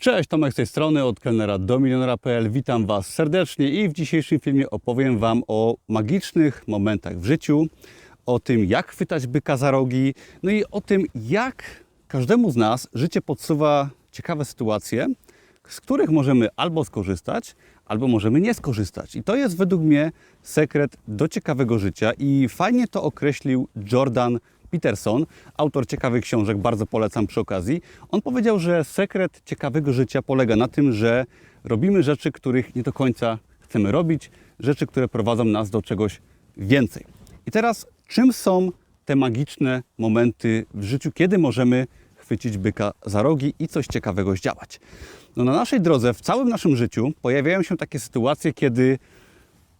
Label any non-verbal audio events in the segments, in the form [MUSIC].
Cześć, Tomek z tej strony, od kelnera do milionera.pl. Witam Was serdecznie i w dzisiejszym filmie opowiem Wam o magicznych momentach w życiu, o tym, jak chwytać byka za rogi, no i o tym, jak każdemu z nas życie podsuwa ciekawe sytuacje, z których możemy albo skorzystać, albo możemy nie skorzystać. I to jest według mnie sekret do ciekawego życia i fajnie to określił Jordan Peterson, autor ciekawych książek, bardzo polecam przy okazji. On powiedział, że sekret ciekawego życia polega na tym, że robimy rzeczy, których nie do końca chcemy robić, rzeczy, które prowadzą nas do czegoś więcej. I teraz, czym są te magiczne momenty w życiu, kiedy możemy chwycić byka za rogi i coś ciekawego zdziałać? No, na naszej drodze, w całym naszym życiu pojawiają się takie sytuacje, kiedy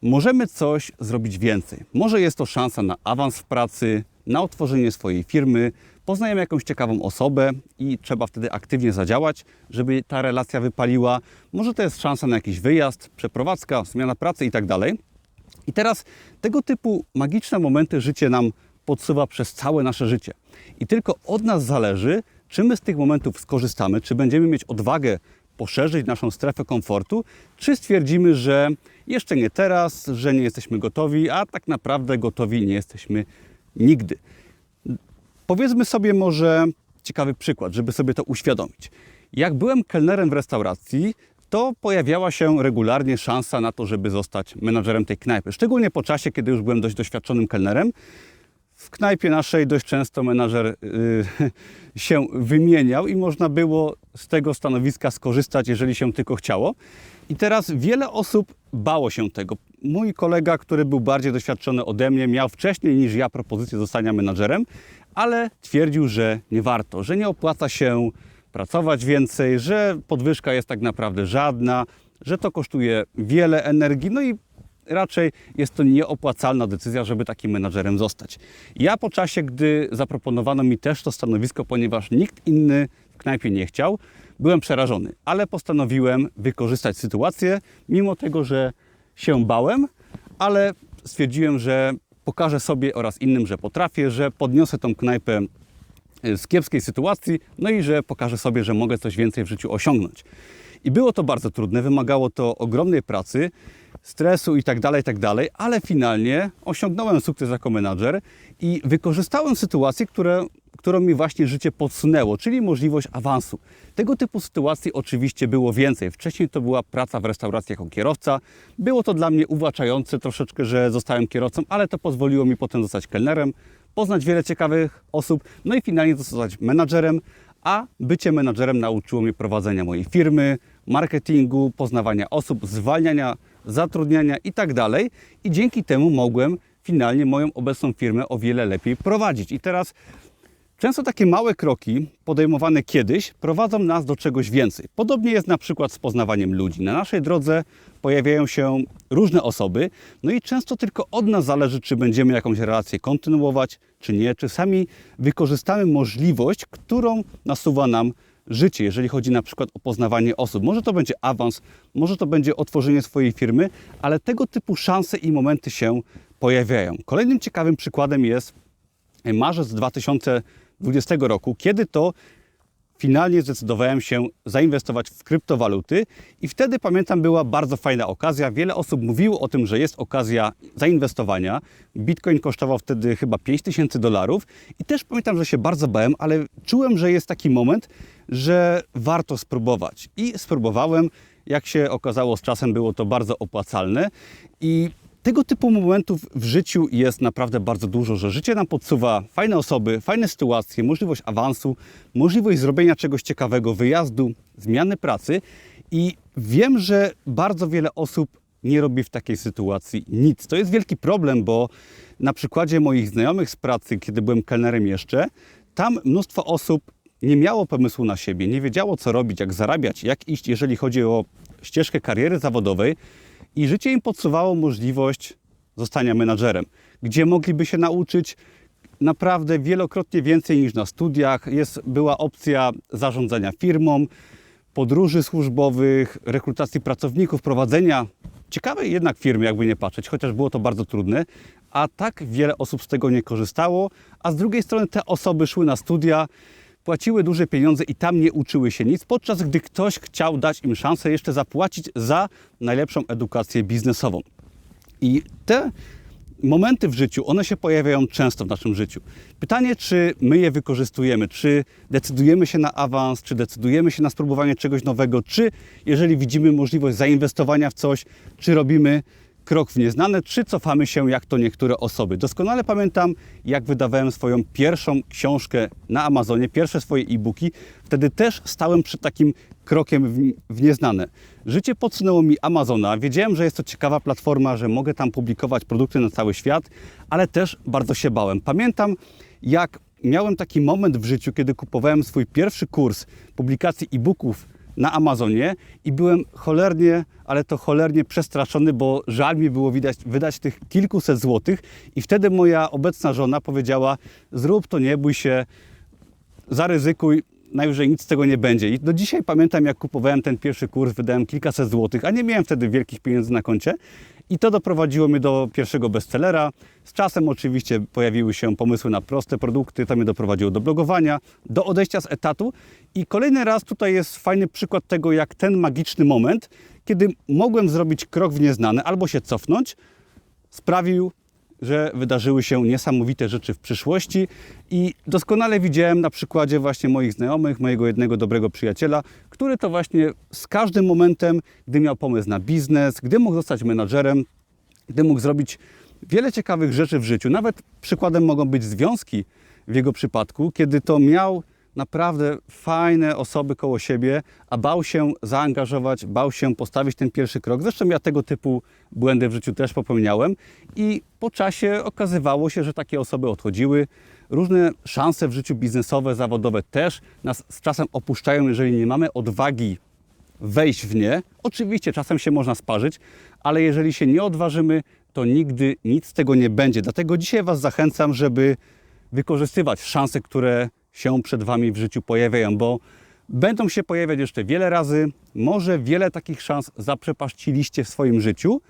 możemy coś zrobić więcej. Może jest to szansa na awans w pracy, na otworzenie swojej firmy, poznajemy jakąś ciekawą osobę i trzeba wtedy aktywnie zadziałać, żeby ta relacja wypaliła. Może to jest szansa na jakiś wyjazd, przeprowadzka, zmiana pracy itd. I teraz tego typu magiczne momenty życie nam podsuwa przez całe nasze życie. I tylko od nas zależy, czy my z tych momentów skorzystamy, czy będziemy mieć odwagę poszerzyć naszą strefę komfortu, czy stwierdzimy, że jeszcze nie teraz, że nie jesteśmy gotowi, a tak naprawdę gotowi nie jesteśmy nigdy. Powiedzmy sobie może ciekawy przykład, żeby sobie to uświadomić. Jak byłem kelnerem w restauracji, to pojawiała się regularnie szansa na to, żeby zostać menadżerem tej knajpy. Szczególnie po czasie, kiedy już byłem dość doświadczonym kelnerem. W knajpie naszej dość często menadżer yy, [LAUGHS] się wymieniał i można było z tego stanowiska skorzystać, jeżeli się tylko chciało. I teraz wiele osób bało się tego. Mój kolega, który był bardziej doświadczony ode mnie, miał wcześniej niż ja propozycję zostania menadżerem, ale twierdził, że nie warto, że nie opłaca się pracować więcej, że podwyżka jest tak naprawdę żadna, że to kosztuje wiele energii, no i raczej jest to nieopłacalna decyzja, żeby takim menadżerem zostać. Ja po czasie, gdy zaproponowano mi też to stanowisko, ponieważ nikt inny w knajpie nie chciał, byłem przerażony, ale postanowiłem wykorzystać sytuację, mimo tego, że się bałem, ale stwierdziłem, że pokażę sobie oraz innym, że potrafię, że podniosę tą knajpę z kiepskiej sytuacji, no i że pokażę sobie, że mogę coś więcej w życiu osiągnąć. I było to bardzo trudne, wymagało to ogromnej pracy, stresu i tak dalej, i tak dalej, ale finalnie osiągnąłem sukces jako menadżer i wykorzystałem sytuację, które, którą mi właśnie życie podsunęło, czyli możliwość awansu. Tego typu sytuacji oczywiście było więcej. Wcześniej to była praca w restauracji jako kierowca. Było to dla mnie uwłaczające troszeczkę, że zostałem kierowcą, ale to pozwoliło mi potem zostać kelnerem, poznać wiele ciekawych osób, no i finalnie zostać menadżerem, a bycie menadżerem nauczyło mnie prowadzenia mojej firmy, marketingu, poznawania osób, zwalniania, zatrudniania i tak dalej. I dzięki temu mogłem finalnie moją obecną firmę o wiele lepiej prowadzić. I teraz Często takie małe kroki podejmowane kiedyś prowadzą nas do czegoś więcej. Podobnie jest na przykład z poznawaniem ludzi. Na naszej drodze pojawiają się różne osoby, no i często tylko od nas zależy, czy będziemy jakąś relację kontynuować, czy nie, czy sami wykorzystamy możliwość, którą nasuwa nam życie, jeżeli chodzi na przykład o poznawanie osób. Może to będzie awans, może to będzie otworzenie swojej firmy, ale tego typu szanse i momenty się pojawiają. Kolejnym ciekawym przykładem jest marzec 2020 roku, kiedy to finalnie zdecydowałem się zainwestować w kryptowaluty i wtedy pamiętam była bardzo fajna okazja. Wiele osób mówiło o tym, że jest okazja zainwestowania. Bitcoin kosztował wtedy chyba 5000 dolarów i też pamiętam, że się bardzo bałem, ale czułem, że jest taki moment, że warto spróbować. I spróbowałem. Jak się okazało z czasem było to bardzo opłacalne i tego typu momentów w życiu jest naprawdę bardzo dużo, że życie nam podsuwa fajne osoby, fajne sytuacje, możliwość awansu, możliwość zrobienia czegoś ciekawego, wyjazdu, zmiany pracy. I wiem, że bardzo wiele osób nie robi w takiej sytuacji nic. To jest wielki problem, bo na przykładzie moich znajomych z pracy, kiedy byłem kelnerem jeszcze, tam mnóstwo osób nie miało pomysłu na siebie, nie wiedziało co robić, jak zarabiać, jak iść, jeżeli chodzi o ścieżkę kariery zawodowej i życie im podsuwało możliwość zostania menadżerem, gdzie mogliby się nauczyć naprawdę wielokrotnie więcej niż na studiach. Jest, była opcja zarządzania firmą, podróży służbowych, rekrutacji pracowników, prowadzenia ciekawej jednak firmy, jakby nie patrzeć, chociaż było to bardzo trudne, a tak wiele osób z tego nie korzystało, a z drugiej strony te osoby szły na studia, płaciły duże pieniądze i tam nie uczyły się nic, podczas gdy ktoś chciał dać im szansę jeszcze zapłacić za najlepszą edukację biznesową. I te momenty w życiu, one się pojawiają często w naszym życiu. Pytanie, czy my je wykorzystujemy, czy decydujemy się na awans, czy decydujemy się na spróbowanie czegoś nowego, czy jeżeli widzimy możliwość zainwestowania w coś, czy robimy krok w nieznane, czy cofamy się jak to niektóre osoby. Doskonale pamiętam, jak wydawałem swoją pierwszą książkę na Amazonie, pierwsze swoje e-booki. Wtedy też stałem przed takim krokiem w, nieznane. Życie podsunęło mi Amazona. Wiedziałem, że jest to ciekawa platforma, że mogę tam publikować produkty na cały świat, ale też bardzo się bałem. Pamiętam, jak miałem taki moment w życiu, kiedy kupowałem swój pierwszy kurs publikacji e-booków na Amazonie i byłem cholernie, ale to cholernie przestraszony, bo żal mi było widać, wydać tych kilkuset złotych i wtedy moja obecna żona powiedziała zrób to, nie bój się, zaryzykuj, najwyżej nic z tego nie będzie. I do dzisiaj pamiętam, jak kupowałem ten pierwszy kurs, wydałem kilkaset złotych, a nie miałem wtedy wielkich pieniędzy na koncie. I to doprowadziło mnie do pierwszego bestsellera. Z czasem oczywiście pojawiły się pomysły na proste produkty, to mnie doprowadziło do blogowania, do odejścia z etatu. I kolejny raz tutaj jest fajny przykład tego, jak ten magiczny moment, kiedy mogłem zrobić krok w nieznane albo się cofnąć, sprawił, że wydarzyły się niesamowite rzeczy w przyszłości i doskonale widziałem na przykładzie właśnie moich znajomych, mojego jednego dobrego przyjaciela, który to właśnie z każdym momentem, gdy miał pomysł na biznes, gdy mógł zostać menadżerem, gdy mógł zrobić wiele ciekawych rzeczy w życiu. Nawet przykładem mogą być związki w jego przypadku, kiedy to miał naprawdę fajne osoby koło siebie, a bał się zaangażować, bał się postawić ten pierwszy krok. Zresztą ja tego typu błędy w życiu też popełniałem i po czasie okazywało się, że takie osoby odchodziły. Różne szanse w życiu biznesowe, zawodowe też nas z czasem opuszczają, jeżeli nie mamy odwagi wejść w nie. Oczywiście czasem się można sparzyć, ale jeżeli się nie odważymy, to nigdy nic z tego nie będzie. Dlatego dzisiaj Was zachęcam, żeby wykorzystywać szanse, które się przed Wami w życiu pojawiają, bo będą się pojawiać jeszcze wiele razy. Może wiele takich szans zaprzepaściliście w swoim życiu,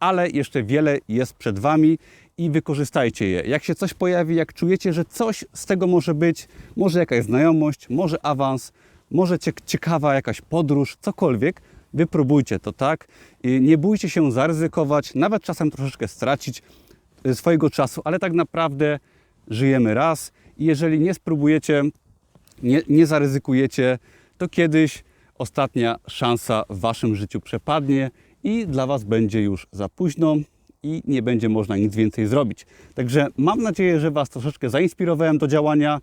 ale jeszcze wiele jest przed Wami i wykorzystajcie je. Jak się coś pojawi, jak czujecie, że coś z tego może być, może jakaś znajomość, może awans, może cie- ciekawa jakaś podróż, cokolwiek, wypróbujcie to, tak? Nie bójcie się zaryzykować, nawet czasem troszeczkę stracić y, swojego czasu, ale tak naprawdę żyjemy raz i jeżeli nie spróbujecie, nie, nie zaryzykujecie, to kiedyś ostatnia szansa w Waszym życiu przepadnie i dla Was będzie już za późno i nie będzie można nic więcej zrobić. Także mam nadzieję, że Was troszeczkę zainspirowałem do działania,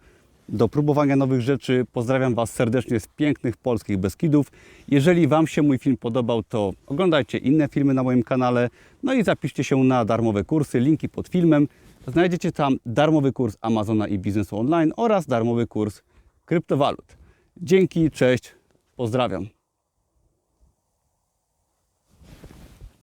do próbowania nowych rzeczy. Pozdrawiam Was serdecznie z pięknych polskich Beskidów. Jeżeli Wam się mój film podobał, to oglądajcie inne filmy na moim kanale. No i zapiszcie się na darmowe kursy, linki pod filmem. Znajdziecie tam darmowy kurs Amazona i biznesu online oraz darmowy kurs kryptowalut. Dzięki, cześć, pozdrawiam.